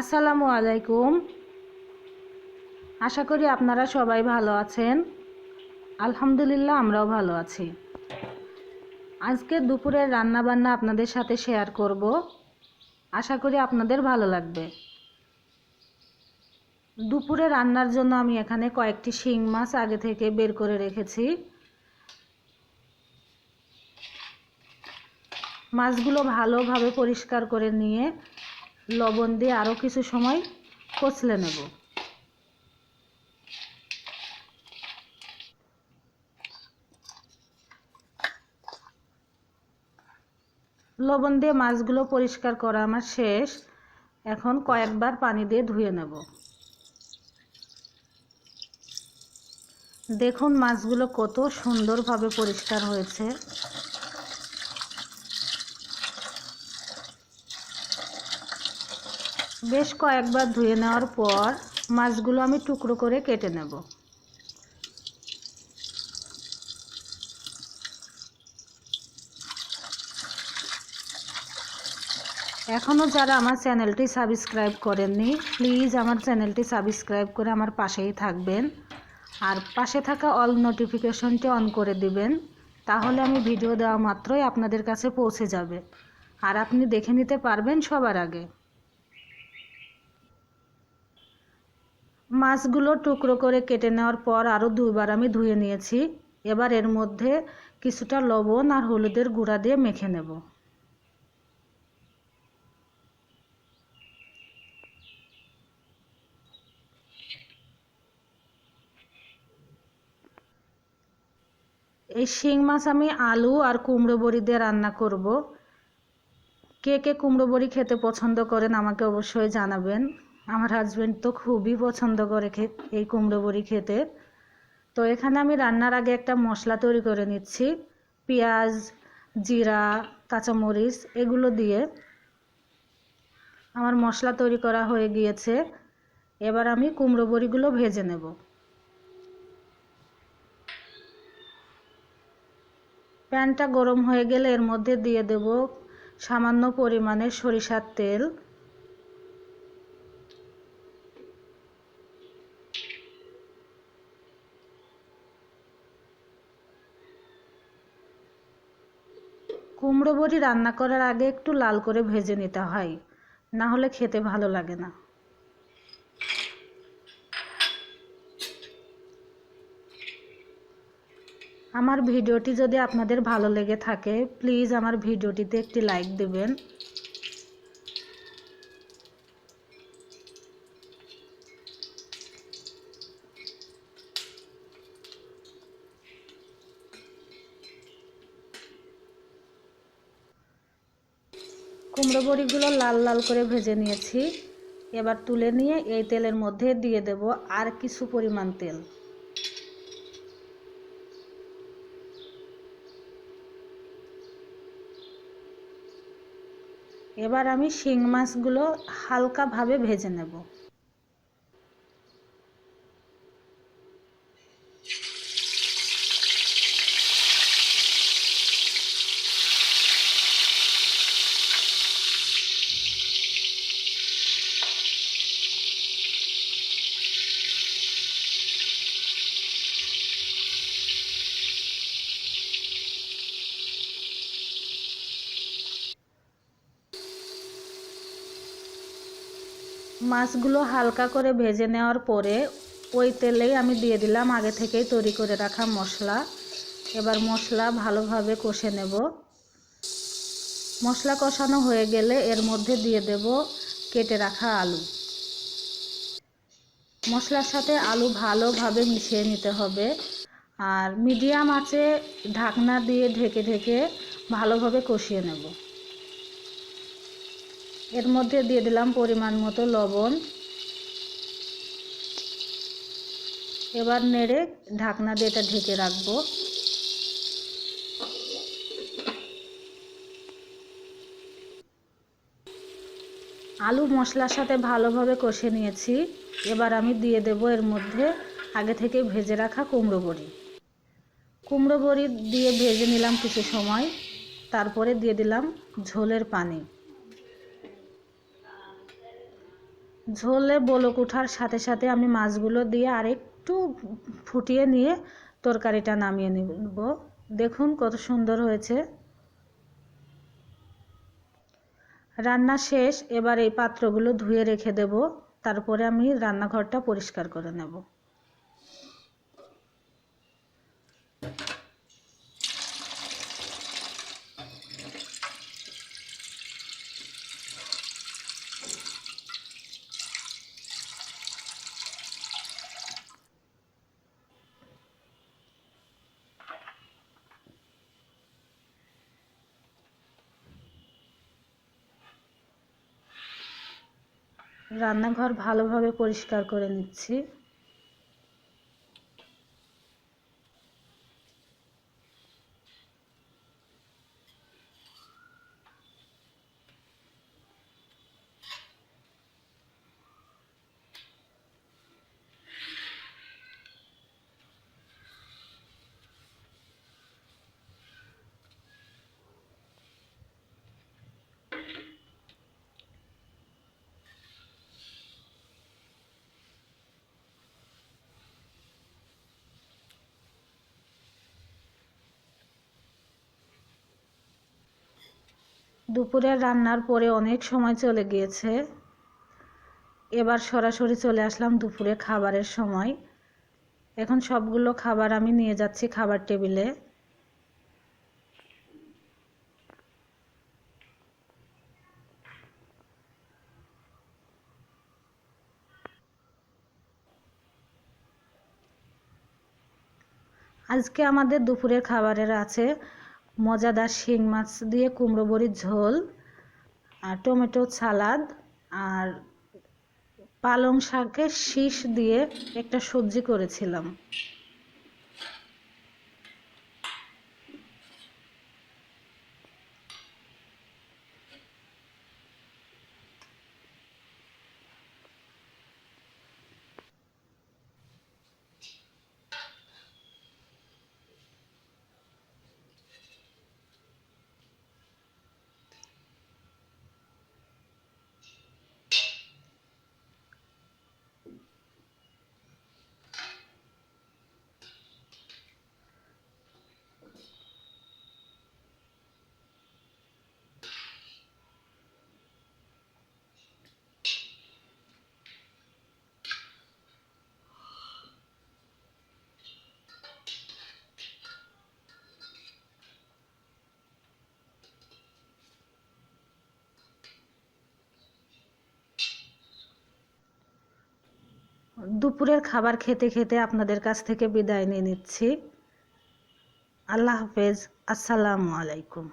আসসালামু আলাইকুম। আশা করি আপনারা সবাই ভালো আছেন। আলহামদুলিল্লাহ, আমরাও ভালো আছি। আজকে দুপুরের রান্না বান্না আপনাদের সাথে শেয়ার করব। আশা করি আপনাদের ভালো লাগবে। দুপুরে রান্নার জন্য আমি এখানে কয়েকটি শিং মাছ আগে থেকে বের করে রেখেছি। মাছগুলো ভালোভাবে পরিষ্কার করে নিয়ে লবণ দিয়ে আরও কিছু সময় কচলে নেব। লবণ দিয়ে মাছগুলো পরিষ্কার করা আমার শেষ। এখন কয়েকবার পানি দিয়ে ধুয়ে নেব। দেখুন মাছগুলো কত সুন্দরভাবে পরিষ্কার হয়েছে। বেশ কয়েকবার ধুয়ে নেওয়ার পর মাছগুলো আমি টুকরো করে কেটে নেব। এখনও যারা আমার চ্যানেলটি সাবস্ক্রাইব করেননি, প্লিজ আমার চ্যানেলটি সাবস্ক্রাইব করে আমার পাশেই থাকবেন। আর পাশে থাকা অল নোটিফিকেশনটি অন করে দিবেন, তাহলে আমি ভিডিও দেওয়া মাত্রই আপনাদের কাছে পৌঁছে যাবে। আর আপনি দেখে নিতে পারবেন সবার আগে। মাছগুলো টুকরো করে কেটে নেওয়ার পর আরও দুইবার আমি ধুয়ে নিয়েছি। এবার এর মধ্যে কিছুটা লবণ আর হলুদের গুঁড়া দিয়ে মেখে নেব। এই শিং মাছ আমি আলু আর কুমড়ো বড়ি দিয়ে রান্না করব। কে কে কুমড়ো বড়ি খেতে পছন্দ করেন আমাকে অবশ্যই জানাবেন। আমার হাজব্যান্ড তো খুবই পছন্দ করে এই কুমড়ো বড়ি খেতে। তো এখানে আমি রান্নার আগে একটা মশলা তৈরি করে নিচ্ছি। পেঁয়াজ, জিরা, কাঁচামরিচ এগুলো দিয়ে। আমার মশলা তৈরি করা হয়ে গিয়েছে। এবার আমি কুমড়ো বড়িগুলো ভেজে নেব। প্যানটা গরম হয়ে গেলে এর মধ্যে দিয়ে দেব সামান্য পরিমাণে সরিষার তেল। কুমড়ো বড়ি রান্না করার আগে একটু লাল করে ভেজে নিতে হয়। না হলে খেতে ভালো লাগে না। আমার ভিডিওটি যদি আপনাদের ভালো লেগে থাকে, প্লিজ আমার ভিডিওটিতে একটি লাইক দেবেন। কুমড়ো বড়িগুলো লাল লাল করে ভেজে নিয়েছি। এবার তুলে নিয়ে এই তেলের মধ্যে দিয়ে দেব আর কিছু পরিমাণ তেল। এবার আমি শিং মাছগুলো হালকাভাবে ভেজে নেব। মাছগুলো হালকা করে ভেজে নেওয়ার পরে ওই তেলেই আমি দিয়ে দিলাম আগে থেকেই তৈরি করে রাখা মশলা। এবার মশলা ভালোভাবে কষে নেব। মশলা কষানো হয়ে গেলে এর মধ্যে দিয়ে দেব কেটে রাখা আলু। মশলার সাথে আলু ভালোভাবে মিশিয়ে নিতে হবে। আর মিডিয়াম আঁচে ঢাকনা দিয়ে ঢেকে ঢেকে ভালোভাবে কষিয়ে নেব। এর মধ্যে দিয়ে দিলাম পরিমাণ মতো লবণ। এবার নেড়ে ঢাকনা দিয়ে এটা ঢেকে রাখব। আলু মশলার সাথে ভালোভাবে কষে নিয়েছি। এবার আমি দিয়ে দেব এর মধ্যে আগে থেকে ভেজে রাখা কুমড়ো বড়ি। কুমড়ো বড়ি দিয়ে ভেজে নিলাম কিছু সময়। তারপরে দিয়ে দিলাম ঝোলের পানি। ঝোলে বলক ওঠার সাথে সাথে আমি মাছগুলো দিয়ে আরেকটু ফুটিয়ে নিয়ে তরকারিটা নামিয়ে নেব। দেখুন কত সুন্দর হয়েছে। রান্না শেষ, এবার এই পাত্রগুলো ধুয়ে রেখে দেব। তারপরে আমি রান্নাঘরটা পরিষ্কার করে নেব। রান্নাঘর ভালোভাবে পরিষ্কার করে নিচ্ছি। দুপুরের রান্নার পরে অনেক সময় চলে গিয়েছে। এবার সরাসরি চলে আসলাম দুপুরে খাবারের সময়। এখন সবগুলো খাবার আমি নিয়ে যাচ্ছি খাবার টেবিলে। আজকে আমাদের দুপুরের খাবারের আছে মজাদার শিং মাছ দিয়ে কুমড়ো বড়ির ঝোল, আর টমেটো সালাদ, আর পালং শাকের শীষ দিয়ে একটা সবজি করেছিলাম। দুপুরের খাবার খেতে খেতে আপনাদের কাছ থেকে বিদায় নিয়ে নিচ্ছি। আল্লাহ হাফেজ। আসসালামু আলাইকুম।